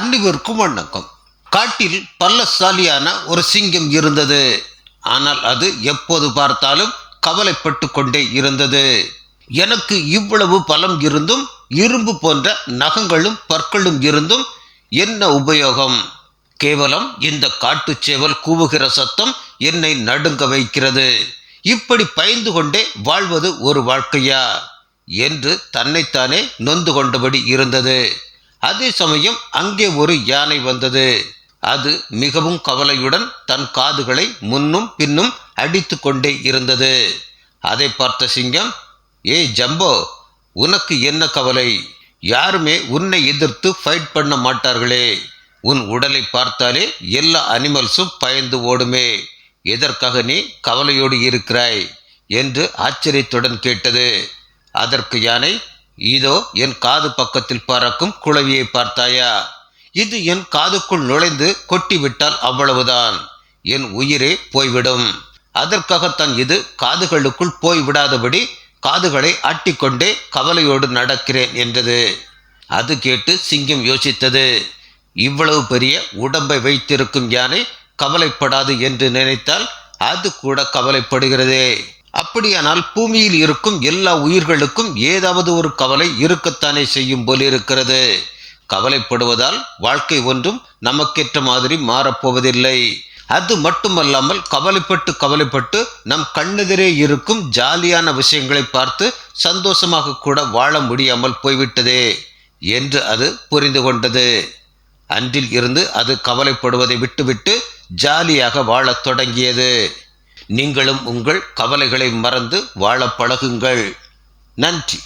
அன்னிவருக்கும் வணக்கம். காட்டில் பல்லசாலியான ஒரு சிங்கம் இருந்தது. ஆனால் அது எப்போது பார்த்தாலும் கவலைப்பட்டு கொண்டே இருந்தது. எனக்கு இவ்வளவு பலம் இருந்தும் இரும்பு போன்ற நகங்களும் பற்களும் இருந்தும் என்ன உபயோகம்? கேவலம் இந்த காட்டுச் சேவல் கூவுகிற சத்தம் என்னை நடுங்க வைக்கிறது. இப்படி பயந்து கொண்டே வாழ்வது ஒரு வாழ்க்கையா? என்று தன்னைத்தானே நொந்து கொண்டபடி இருந்தது. அதே சமயம் அங்கே ஒரு யானை வந்தது. அது மிகவும் கவலையுடன் தன் காதுகளை முன்னும் பின்னும் அடித்து கொண்டே இருந்தது. அதை பார்த்த சிங்கம் ஏய் ஜம்போ உனக்கு என்ன கவலை? யாருமே உன்னை எதிர்த்து ஃபைட் பண்ண மாட்டார்களே. உன் உடலை பார்த்தாலே எல்லா அனிமல்ஸும் பயந்து ஓடுமே. எதற்காக நீ கவலையோடு இருக்கிறாய்? என்று ஆச்சரியத்துடன் கேட்டது. அதற்கு யானை இதோ என் காது பக்கத்தில் பறக்கும் குளவியை பார்த்தாயா? இது என் காதுக்குள் நுழைந்து கொட்டிவிட்டால் அவ்வளவுதான். என் உயிரே போய்விடும். அதற்காகத்தான் இது காதுகளுக்குள் போய் விடாதபடி காதுகளை ஆட்டிக்கொண்டே கவலையோடு நடக்கிறேன் என்றது. அது கேட்டு சிங்கம் யோசித்தது. இவ்வளவு பெரிய உடம்பை வைத்திருக்கும் யானை கவலைப்படாது என்று நினைத்தால் அது கூட கவலைப்படுகிறதே. அப்படியானால் பூமியில் இருக்கும் எல்லா உயிர்களுக்கும் ஏதாவது ஒரு கவலை இருக்கத்தானே செய்யும் போல் இருக்கிறது. கவலைப்படுவதால் வாழ்க்கை ஒன்றும் நமக்கேற்ற மாதிரி மாறப்போவதில்லை. அது மட்டுமல்லாமல் கவலைப்பட்டு கவலைப்பட்டு நம் கண்ணெதிரே இருக்கும் ஜாலியான விஷயங்களை பார்த்து சந்தோஷமாக கூட வாழ முடியாமல் போய்விட்டதே என்று அது புரிந்து கொண்டது. அன்றில் இருந்து அது கவலைப்படுவதை விட்டுவிட்டு ஜாலியாக வாழத் தொடங்கியது. நீங்களும் உங்கள் கவலைகளை மறந்து வாழ பழகுங்கள். நன்றி.